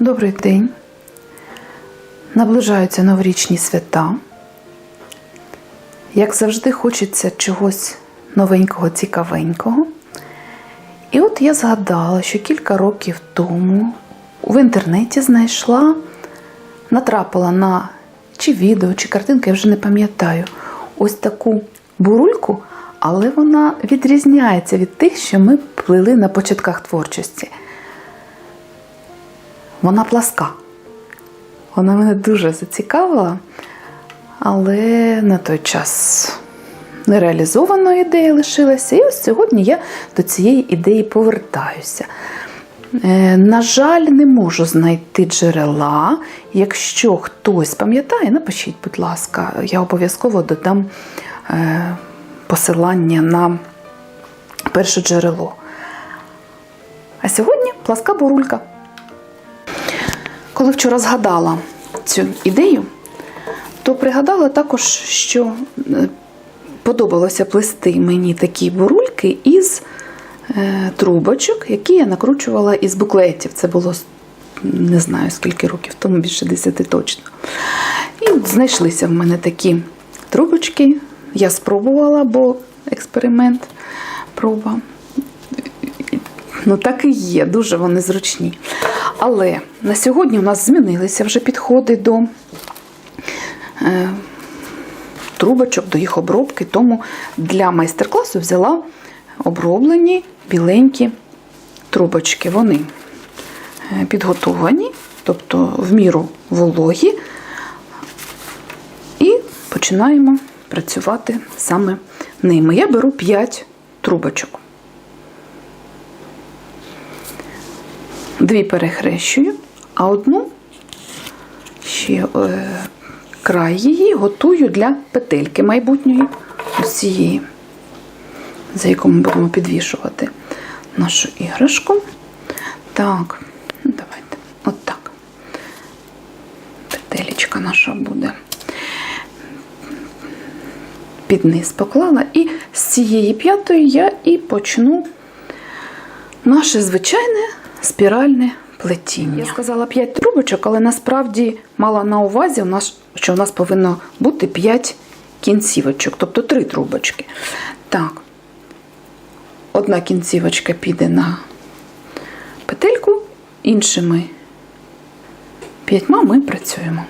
Добрий день. Наближаються новорічні свята. Як завжди, хочеться чогось новенького, цікавенького. І от я згадала, що кілька років тому в інтернеті знайшла, натрапила на чи відео, чи картинки, я вже не пам'ятаю, ось таку бурульку, але вона відрізняється від тих, що ми плели на початках творчості. Вона пласка. Вона мене дуже зацікавила, але на той час нереалізованою ідея лишилася. І ось сьогодні я до цієї ідеї повертаюся. Е, На жаль, не можу знайти джерела. Якщо хтось пам'ятає, напишіть, будь ласка, я обов'язково додам е, посилання на перше джерело. А сьогодні пласка бурулька. Коли вчора згадала цю ідею, то пригадала також, що е, подобалося плести мені такі бурульки із е, трубочок, які я накручувала із буклетів. Це було не знаю скільки років тому, більше десяти точно. І знайшлися в мене такі трубочки. Я спробувала, бо експеримент, проба. Ну, так і є, дуже вони зручні. Але на сьогодні у нас змінилися вже підходи до е, трубочок, до їх обробки. Тому для майстер-класу взяла оброблені біленькі трубочки. Вони е, підготовані, тобто в міру вологі. І починаємо працювати саме ними. Я беру 5 трубочок. Дві перехрещую, а одну ще е, край її готую для петельки майбутньої, ось цієї, за яку ми будемо підвішувати нашу іграшку. Так, ну, давайте, от так. Петелечка наша буде. Під низ поклала, і з цієї п'ятої я і почну наше звичайне спіральне плетіння. Я сказала 5 трубочок, але насправді мала на увазі, у нас, що у нас повинно бути 5 кінцівочок, тобто 3 трубочки. Так, одна кінцівочка піде на петельку, іншими п'ятьма ми працюємо.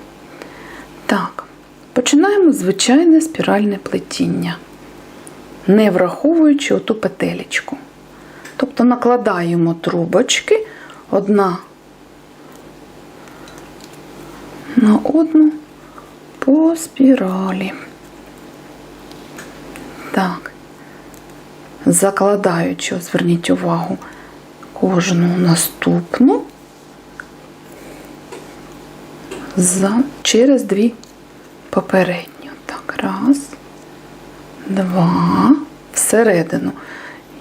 Так, починаємо звичайне спіральне плетіння, не враховуючи оту петелечку. Тобто накладаємо трубочки одна на одну по спіралі. Так, закладаючи, зверніть увагу, кожну наступну за, через дві попередні. Так, раз, два, всередину.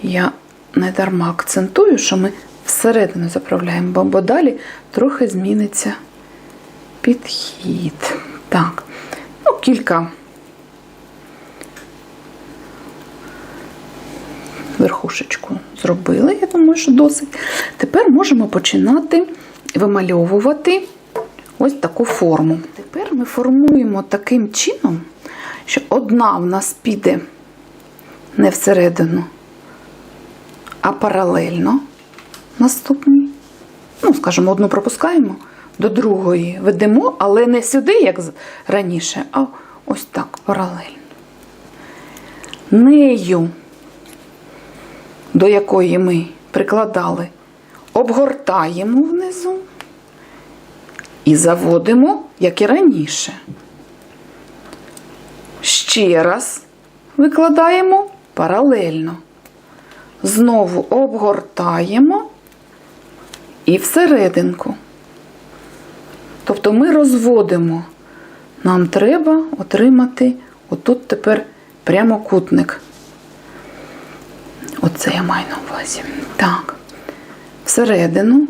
Я не дарма акцентую, що ми всередину заправляємо, бо, бо далі трохи зміниться підхід. Так, ну, кілька верхушечку зробили, я думаю, що досить. Тепер можемо починати вимальовувати ось таку форму. Тепер ми формуємо таким чином, що одна в нас піде не всередину, а паралельно наступній. Ну, скажімо, одну пропускаємо, до другої ведемо, але не сюди, як раніше, а ось так паралельно. Нею, до якої ми прикладали, обгортаємо внизу і заводимо, як і раніше. Ще раз викладаємо паралельно. Знову обгортаємо і всерединку. Тобто ми розводимо. Нам треба отримати отут тепер прямокутник. Оце я маю на увазі. Так, всередину,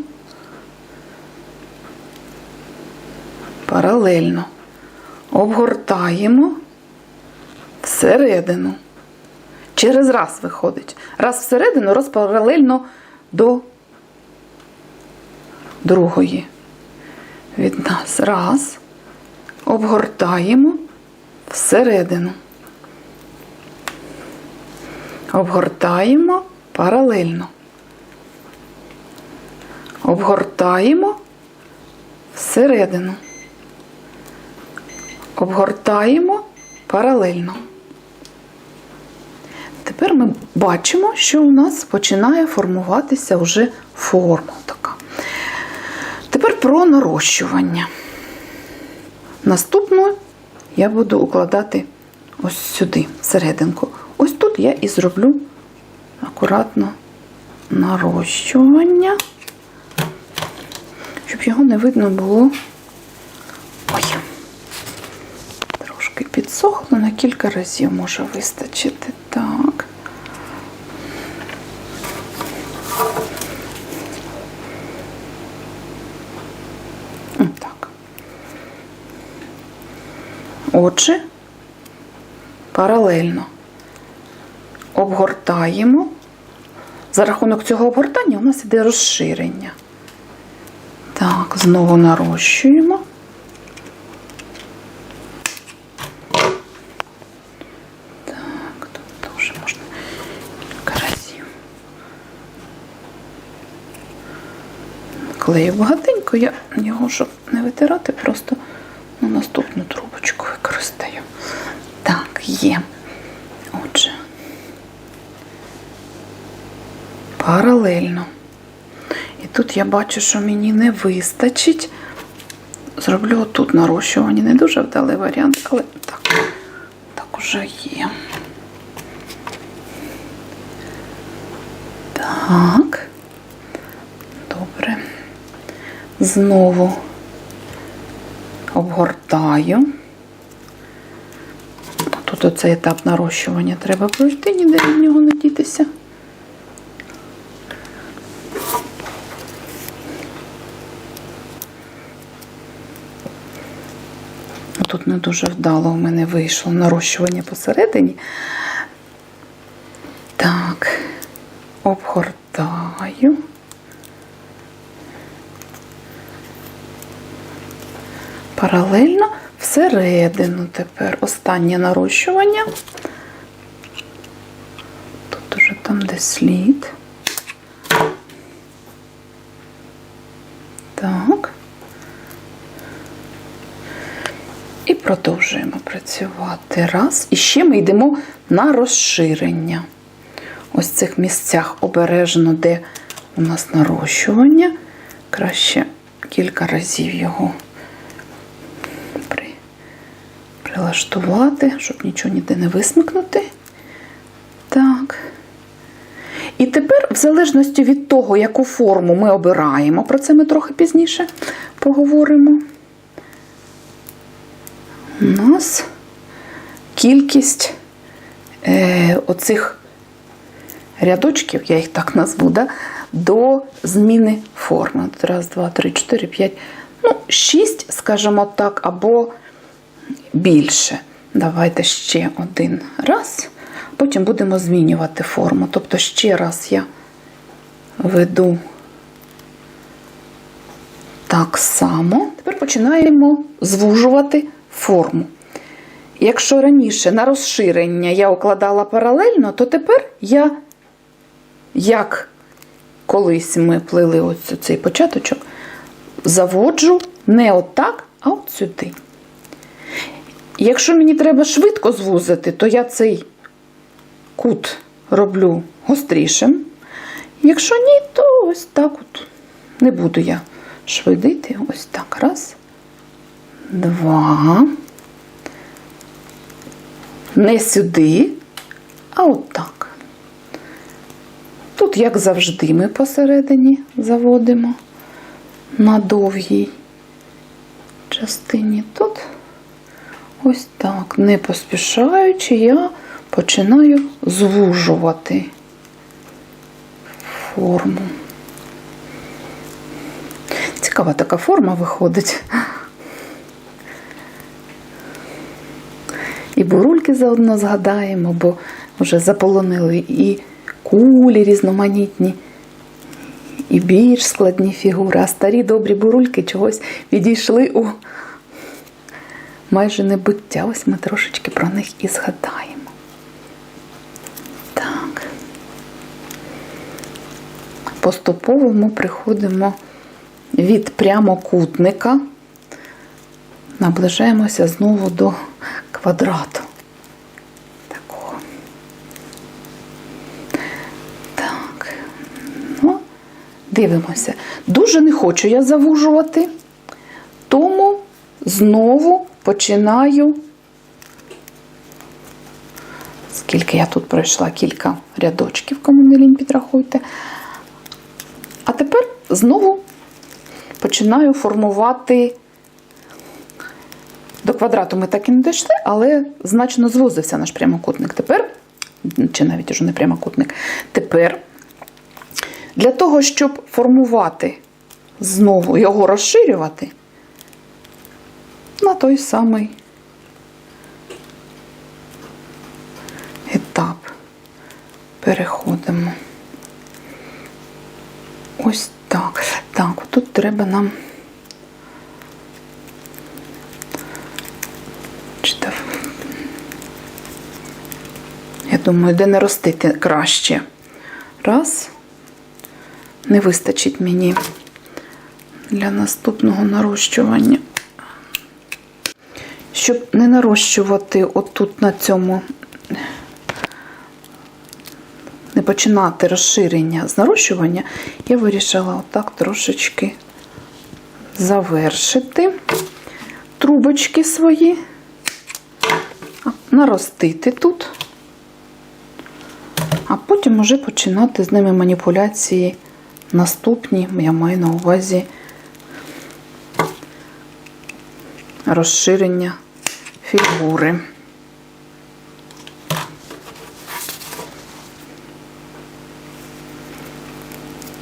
паралельно обгортаємо всередину. Через раз виходить. Раз всередину, раз паралельно до другої. від нас. Раз. Обгортаємо всередину. Обгортаємо паралельно. Обгортаємо всередину. Обгортаємо паралельно. Тепер ми бачимо, що у нас починає формуватися вже форма така. Тепер про нарощування. Наступну я буду укладати ось сюди, всерединку. Ось тут я і зроблю акуратно нарощування, щоб його не видно було. Ой, трошки підсохло, на кілька разів може вистачити. Так. М, Так. Отже, паралельно обгортаємо. За рахунок цього обгортання у нас іде розширення. Так, знову нарощуємо. Так, тут теж можна кілька разів. Клею багатенько, я його, щоб не витирати, просто на наступну трубочку використаю. Так, є. Отже, паралельно. І тут я бачу, що мені не вистачить. Зроблю отут нарощування. Не дуже вдалий варіант, але так, так уже є. Так. Добре. Знову обгортаю. Тут оцей етап нарощування треба пройти, ніде від нього не дітися. Тут не дуже вдало у мене вийшло нарощування посередині. Так, обгортаю. Паралельно всередину тепер останнє нарощування. Тут уже там де слід. Так. І продовжуємо працювати. Раз. І ще ми йдемо на розширення. Ось в цих місцях обережно, де у нас нарощування. Краще кілька разів його при... прилаштувати, щоб нічого ніде не висмикнути. Так. І тепер, в залежності від того, яку форму ми обираємо, про це ми трохи пізніше поговоримо у нас кількість е, оцих рядочків, я їх так назву, да, до зміни форми. Раз, два, три, чотири, п'ять, ну, шість, скажімо так, або більше. Давайте ще один раз. Потім будемо змінювати форму. Тобто ще раз я веду так само. Тепер починаємо звужувати форму. Якщо раніше на розширення я укладала паралельно, то тепер я, як колись ми плели ось цей початочок, заводжу не отак, а от сюди. Якщо мені треба швидко звузити, то я цей кут роблю гострішим. Якщо ні, то ось так от. Не буду я швидити. Ось так. Раз два. Не сюди, а отак. Тут, як завжди, ми посередині заводимо на довгій частині. Тут ось так, не поспішаючи, я починаю звужувати форму. Цікава така форма виходить. І бурульки заодно згадаємо, бо вже заполонили і кулі різноманітні, і більш складні фігури, а старі добрі бурульки чогось відійшли у майже небуття. Ось ми трошечки про них і згадаємо. Так. Поступово ми приходимо від прямокутника, наближаємося знову до квадрату. Так. Ну, дивимося. Дуже не хочу я завужувати, тому знову починаю. Скільки я тут пройшла кілька рядочків, кому не лінь підрахуйте. А тепер знову починаю формувати до квадрату ми так і не дійшли, але значно звузився наш прямокутник. Тепер, чи навіть уже не прямокутник, тепер для того, щоб формувати знову його розширювати, на той самий етап переходимо. Ось так. Так, тут треба нам. Чи то- Я думаю, де не ростити краще. Раз. Не вистачить мені для наступного нарощування. Щоб не нарощувати отут на цьому, не починати розширення з нарощування, я вирішила отак трошечки завершити. Трубочки свої, наростити тут, а потім уже починати з ними маніпуляції наступні, я маю на увазі розширення фігури.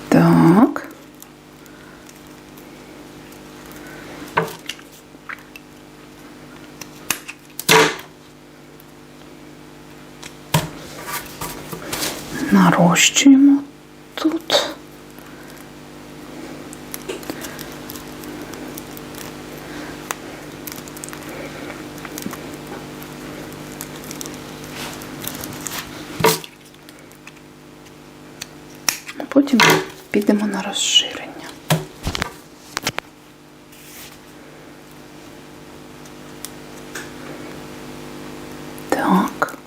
Так. Нарощуємо тут. А потім підемо на розширення. Так.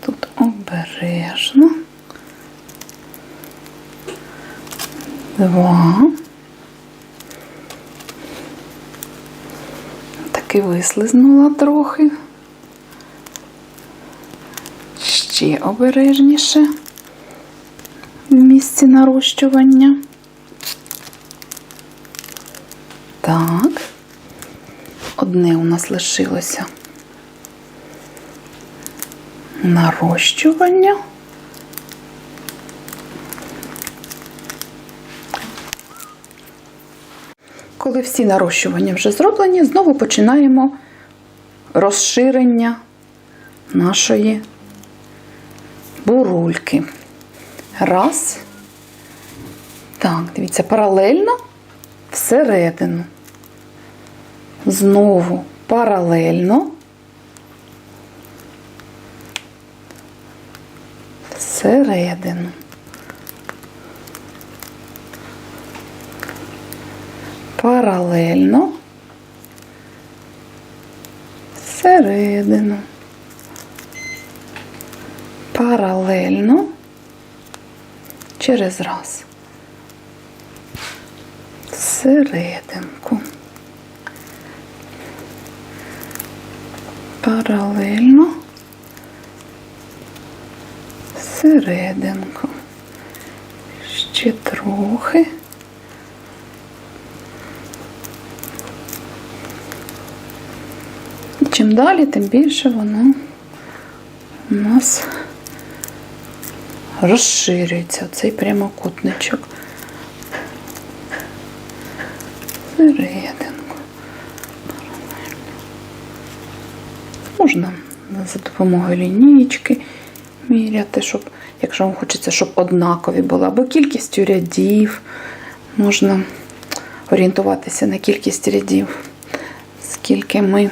Тут обережно. Два. Таки вислизнула трохи. Ще обережніше в місці нарощування. Так. Одне у нас лишилося нарощування. Коли всі нарощування вже зроблені, знову починаємо розширення нашої бурульки. Раз. Так, дивіться, паралельно всередину. Знову паралельно. Всередину. Паралельно. Всередину. Паралельно. Через раз. Всерединку. Паралельно. Всерединку. Ще трохи. Чим далі, тим більше воно у нас розширюється цей прямокутничок. Серединку. Можна за допомогою лінійки міряти, щоб якщо вам хочеться, щоб однакові були, або кількістю рядів. Можна орієнтуватися на кількість рядів, скільки ми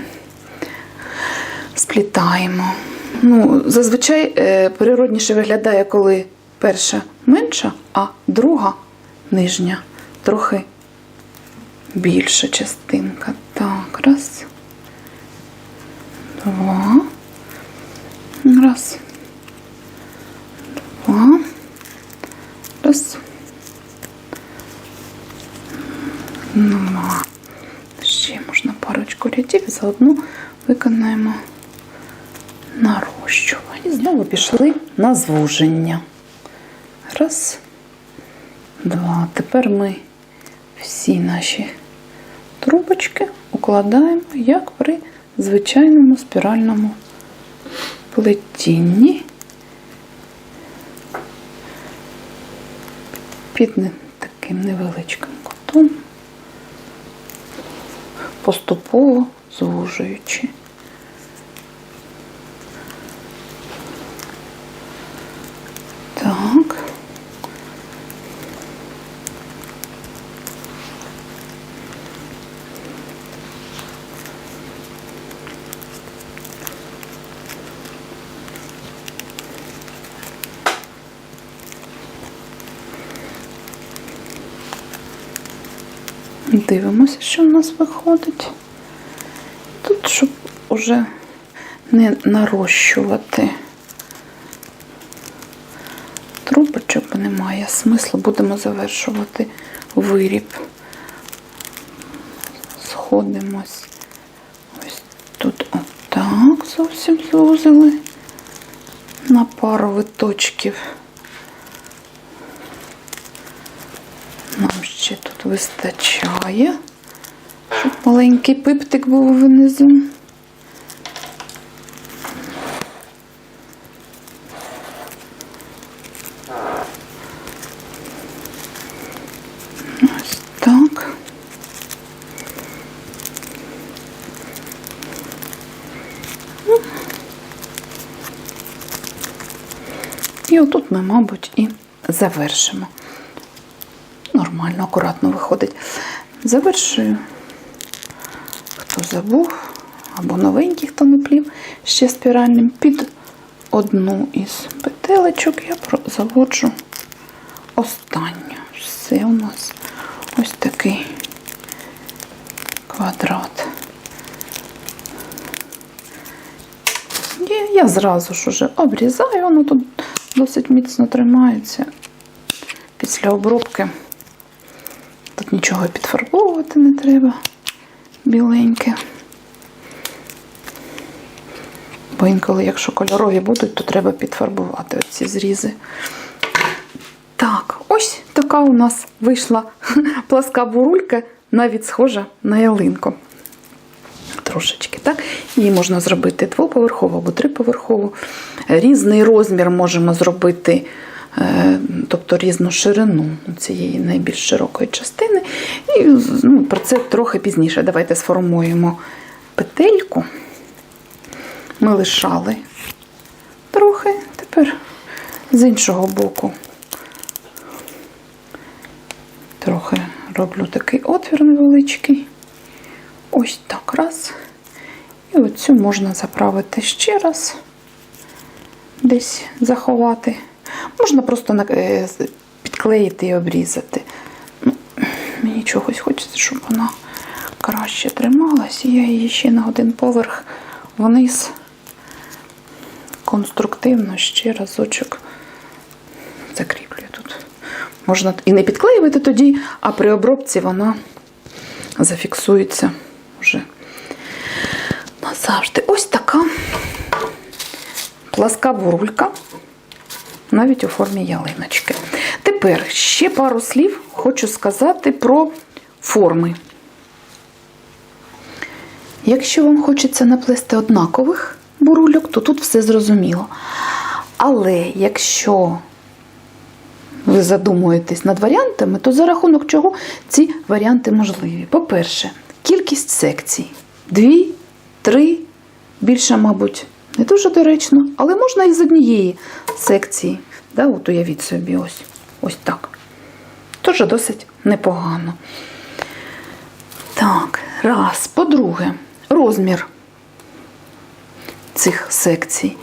сплітаємо. Ну, зазвичай е, природніше виглядає, коли перша менша, а друга нижня трохи більша частинка. Так, раз. Два. Раз. Два. Раз. Два. Ще можна парочку рядів заодно виконаємо нарощування. І знову пішли на звуження. Раз. Два. Тепер ми всі наші трубочки укладаємо, як при звичайному спіральному плетінні. Під таким невеличким кутом, поступово звужуючи. Так. Дивимося, що в нас виходить. Тут, щоб уже не нарощувати трубочок, немає смислу, будемо завершувати виріб. Сходимось. Ось тут отак зовсім звузили на пару виточків. Нам ще тут вистачає, щоб маленький пиптик був внизу. Ось так. І отут ми, мабуть, і завершимо. Нормально, акуратно виходить. Завершую. Хто забув, або новенький, хто не плів ще спіральним, під одну із петелечок я заводжу останню. Все у нас ось такий квадрат. І я зразу ж уже обрізаю, воно тут досить міцно тримається після обробки. Нічого підфарбовувати не треба. Біленьке. Бо інколи, якщо кольорові будуть, то треба підфарбувати оці зрізи. Так, ось така у нас вийшла пласка бурулька, навіть схожа на ялинку. Трошечки, так? Її можна зробити двоповерхову або триповерхову. Різний розмір можемо зробити, тобто різну ширину цієї найбільш широкої частини. І ну, про це трохи пізніше. Давайте сформуємо петельку. Ми лишали трохи, тепер з іншого боку. Трохи роблю такий отвір невеличкий. Ось так раз. І оцю можна заправити ще раз, десь заховати. Можна просто е, підклеїти і обрізати. Ну, мені чогось хочеться, щоб вона краще трималась. І я її ще на один поверх вниз конструктивно ще разочок закріплюю тут. Можна і не підклеювати тоді, а при обробці вона зафіксується вже назавжди. Ось така пласка бурулька, навіть у формі ялиночки. Тепер ще пару слів хочу сказати про форми. Якщо вам хочеться наплести однакових бурульок, то тут все зрозуміло. Але якщо ви задумуєтесь над варіантами, то за рахунок чого ці варіанти можливі? По-перше, кількість секцій. Дві, три, більше, мабуть, не дуже доречно, але можна і з однієї секції Да, от уявіть собі, ось, ось так. Тож досить непогано. Так, раз. По-друге, розмір цих секцій.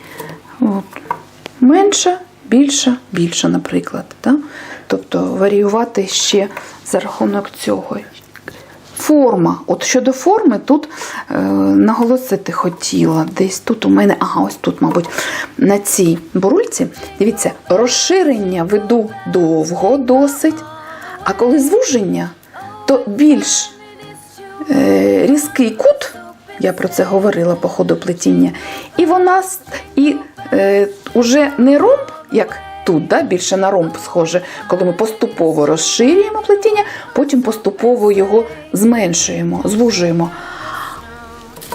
От. Менша, більша, більша, наприклад. Да? Тобто варіювати ще за рахунок цього. Форма. От щодо форми, тут е, наголосити хотіла. Десь тут у мене, ага, ось тут, мабуть, на цій бурульці. Дивіться, розширення веду довго досить, а коли звуження, то більш е, різкий кут, я про це говорила по ходу плетіння, і вона і е, уже не ромб, як тут, да, більше на ромб схоже, коли ми поступово розширюємо плетіння, потім поступово його зменшуємо, звужуємо.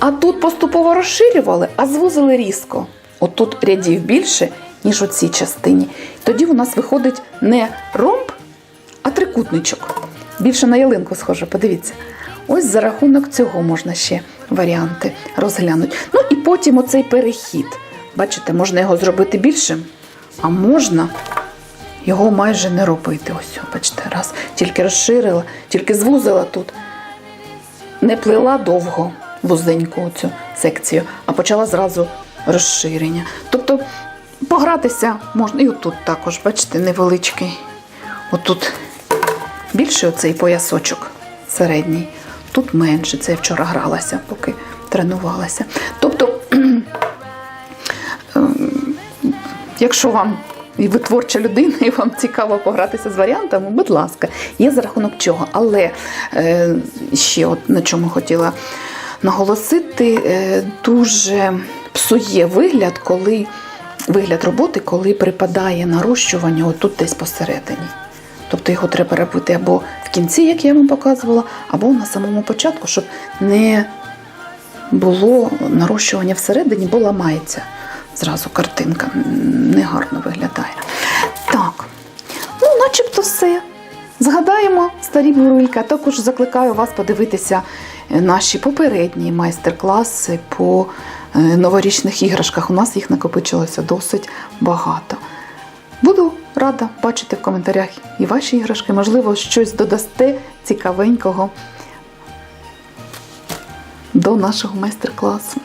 А тут поступово розширювали, а звузили різко. От тут рядів більше, ніж у цій частині. Тоді у нас виходить не ромб, а трикутничок. Більше на ялинку схоже, подивіться. Ось за рахунок цього можна ще варіанти розглянути. Ну і потім оцей перехід. Бачите, можна його зробити більшим, а можна його майже не робити. Ось, бачите, раз. Тільки розширила, тільки звузила тут. Не плела довго вузеньку цю секцію, а почала зразу розширення. Тобто погратися можна. І отут також, бачите, невеличкий. Отут більший оцей поясочок середній, тут менше. Це я вчора гралася, поки тренувалася. Тобто, якщо вам і ви творча людина, і вам цікаво погратися з варіантами, будь ласка, є за рахунок чого. Але е, ще от на чому хотіла наголосити, е, дуже псує вигляд, коли вигляд роботи, коли припадає нарощування отут десь посередині. Тобто його треба робити або в кінці, як я вам показувала, або на самому початку, щоб не було нарощування всередині, бо ламається зразу картинка. Негарно виглядає. Так, ну, начебто все. Згадаємо старі бурульки, також закликаю вас подивитися е, наші попередні майстер-класи по е, новорічних іграшках. У нас їх накопичилося досить багато. Буду рада бачити в коментарях і ваші іграшки. Можливо, щось додасте цікавенького до нашого майстер-класу.